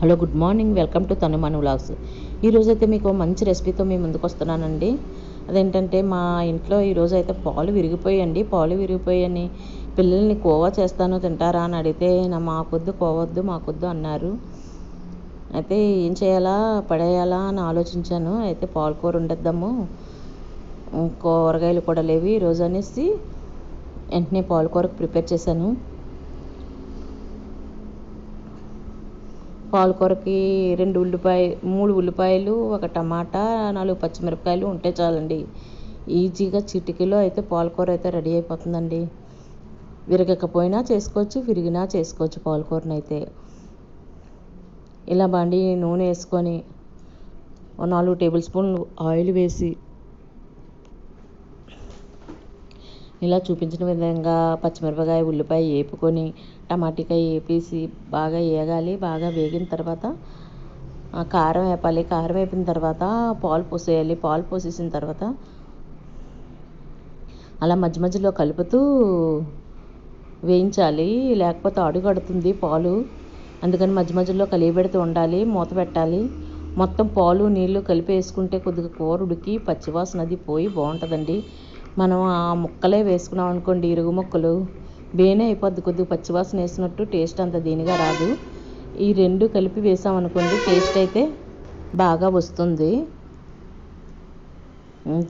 Hello good morning. Welcome to Tanumanu vlogs. ఈరోజైతే మీకు మంచి రెసిపీతో మీ ముందుకు వస్తున్నానండి. అదేంటంటే మా ఇంట్లో ఈరోజు అయితే పాలు విరిగిపోయండి పాలు విరిగిపోయని పిల్లల్ని కోవా చేస్తాను తింటారా అని అడిగితే నా మాకొద్దు కోవద్దు మాకొద్దు అన్నారు. అయితే ఏం చేయాలా పడేయాలా అని ఆలోచించాను. అయితే పాలకూర ఉండేద్దాము కూరగాయలు కూడా లేవు. ఈరోజు అనేసి వెంటనే పాలకూరకు ప్రిపేర్ చేశాను. పాలకూరకి రెండు ఉల్లిపాయ మూడు ఉల్లిపాయలు ఒక టమాటా నాలుగు పచ్చిమిరపకాయలు ఉంటే చాలండి. ఈజీగా చిటికీలో అయితే పాలకూర అయితే రెడీ అయిపోతుందండి. విరగకపోయినా చేసుకోవచ్చు విరిగినా చేసుకోవచ్చు పాలకూరని అయితే ఇలా బండి నూనె వేసుకొని నాలుగు టేబుల్ స్పూన్లు ఆయిల్ వేసి ఇలా చూపించిన విధంగా పచ్చిమిరపకాయ ఉల్లిపాయ వేపుకొని టమాటికాయ వేపేసి బాగా వేగాలి బాగా వేగిన తర్వాత కారం వేపాలి కారం వేపిన తర్వాత పాలు పోసేయాలి. పాలు పోసేసిన తర్వాత అలా మధ్య మధ్యలో కలుపుతూ వేయించాలి. లేకపోతే అడుగడుతుంది పాలు. అందుకని మధ్య మధ్యలో కలిపెడుతూ ఉండాలి. మూత పెట్టాలి. మొత్తం పాలు నీళ్ళు కలిపి వేసుకుంటే కొద్దిగా కూర ఉడికి పచ్చివాసన అది పోయి బాగుంటుందండి. మనం ఆ ముక్కలే వేసుకున్నాం అనుకోండి ఇరుగు ముక్కలు. బేనే అయిపోద్ది కొద్దిగా పచ్చివాసన వేసినట్టు టేస్ట్ అంత దీనిగా రాదు. ఈ రెండు కలిపి వేసామనుకోండి టేస్ట్ అయితే బాగా వస్తుంది.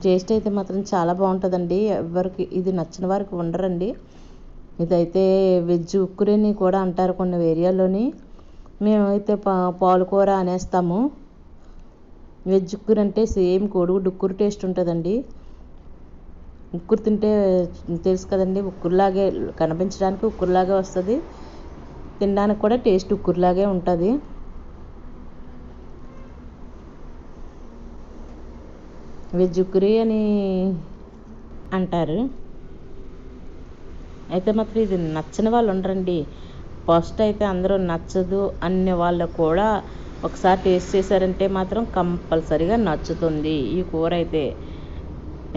టేస్ట్ అయితే మాత్రం చాలా బాగుంటుందండి. ఎవరికి ఇది నచ్చిన వారికి ఉండరండి. ఇదైతే వెజ్ ఉక్కురని కూడా అంటారు కొన్ని ఏరియాలోని మేమైతే పా పాలకూర అనేస్తాము. వెజ్ ఉక్కురు అంటే సేమ్ కోడిగుడ్డు ఉక్కురు టేస్ట్ ఉంటుందండి. ఉక్కురు తింటే తెలుసు కదండి ఉక్కురులాగే కనిపించడానికి ఉక్కురులాగే వస్తుంది. తినడానికి కూడా టేస్ట్ ఉక్కురులాగే ఉంటుంది. వెజ్ ఉక్కురి అని అంటారు. అయితే మాత్రం ఇది నచ్చని వాళ్ళు ఉండరండి. ఫస్ట్ అయితే అందరూ నచ్చదు అనే వాళ్ళు కూడా ఒకసారి టేస్ట్ చేశారంటే మాత్రం కంపల్సరిగా నచ్చుతుంది ఈ కూర అయితే.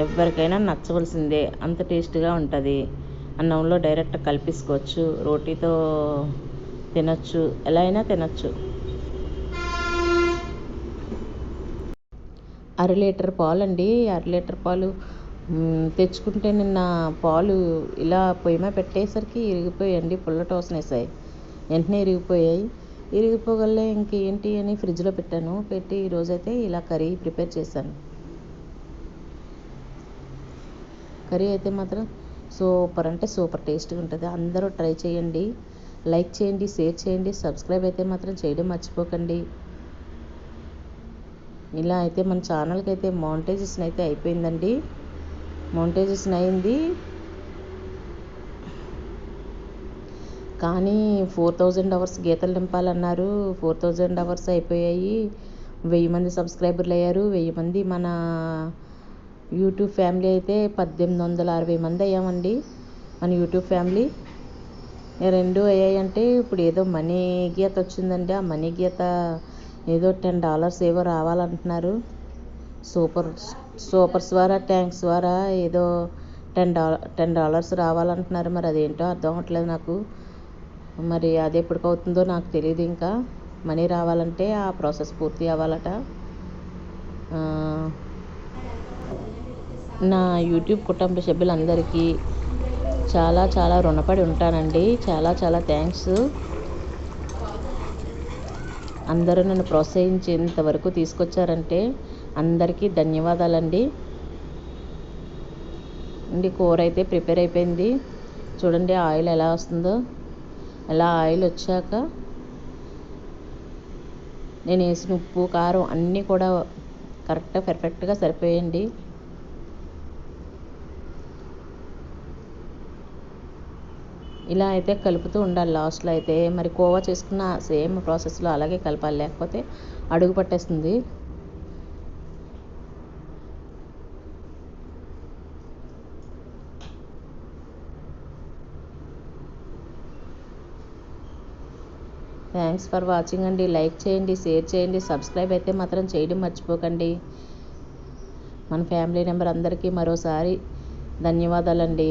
ఎవరికైనా నచ్చవలసిందే. అంత టేస్ట్గా ఉంటుంది. అన్నంలో డైరెక్ట్ కలిపేసుకోవచ్చు. రోటీతో తినచ్చు. ఎలా అయినా తినచ్చు. అర లీటర్ పాలు అండి అర లీటర్ పాలు తెచ్చుకుంటే నిన్న పాలు ఇలా పొయ్యి పెట్టేసరికి ఇరిగిపోయాయండి. పుల్ల వేసాయి వెంటనే ఇరిగిపోయాయి. ఇరిగిపోగలే ఇంకేంటి అని ఫ్రిడ్జ్లో పెట్టాను. పెట్టి ఈరోజైతే ఇలా కర్రీ ప్రిపేర్ చేశాను. కర్రీ అయితే మాత్రం సూపర్ అంటే సూపర్ టేస్ట్గా ఉంటుంది. అందరూ ట్రై చేయండి. లైక్ చేయండి షేర్ చేయండి సబ్స్క్రైబ్ అయితే మాత్రం చేయడం మర్చిపోకండి. ఇలా అయితే మన ఛానల్కి అయితే మౌంటేజెస్ని అయితే అయిపోయిందండి. మౌంటేజెస్ని అయింది. కానీ ఫోర్ థౌజండ్ అవర్స్ గీతలు నింపాలన్నారు. ఫోర్ థౌజండ్ అవర్స్ అయిపోయాయి. వెయ్యి మంది సబ్స్క్రైబర్లు అయ్యారు. వెయ్యి మంది మన యూట్యూబ్ ఫ్యామిలీ అయితే పద్దెనిమిది వందల అరవై మంది అయ్యామండి. మన యూట్యూబ్ ఫ్యామిలీ. రెండు అయ్యాయంటే ఇప్పుడు ఏదో మనీ గీత వచ్చిందండి. ఆ మనీ గీత ఏదో టెన్ డాలర్స్ ఏవో రావాలంటున్నారు. సూపర్ సూపర్స్ ద్వారా ట్యాంక్స్ ద్వారా ఏదో టెన్ డాలర్ టెన్ డాలర్స్ రావాలంటున్నారు. మరి అదేంటో అర్థం అవ్వట్లేదు నాకు. మరి అది ఎప్పటికవుతుందో నాకు తెలియదు ఇంకా. మనీ రావాలంటే ఆ ప్రాసెస్ పూర్తి అవ్వాలట. నా యూట్యూబ్ కుటుంబ సభ్యులందరికీ చాలా చాలా రుణపడి ఉంటానండి. చాలా చాలా థ్యాంక్స్. అందరూ నన్ను ప్రోత్సహించేంత వరకు తీసుకొచ్చారంటే అందరికీ ధన్యవాదాలండి. అండి కూర అయితే ప్రిపేర్ అయిపోయింది. చూడండి ఆయిల్ ఎలా వస్తుందో. ఎలా ఆయిల్ వచ్చాక నేను వేసిన ఉప్పు కారం అన్నీ కూడా కరెక్ట్గా పర్ఫెక్ట్గా సరిపోయండి. ఇలా అయితే కలుపుతూ ఉండాలి లాస్ట్లో అయితే. మరి కోవా చేసుకున్న సేమ్ ప్రాసెస్లో అలాగే కలపాలి. లేకపోతే అడుగు పట్టేస్తుంది. థ్యాంక్స్ ఫర్ వాచింగ్ అండి. లైక్ చేయండి షేర్ చేయండి. సబ్స్క్రైబ్ అయితే మాత్రం చేయడం మర్చిపోకండి. మన ఫ్యామిలీ నెంబర్ అందరికీ మరోసారి ధన్యవాదాలండి.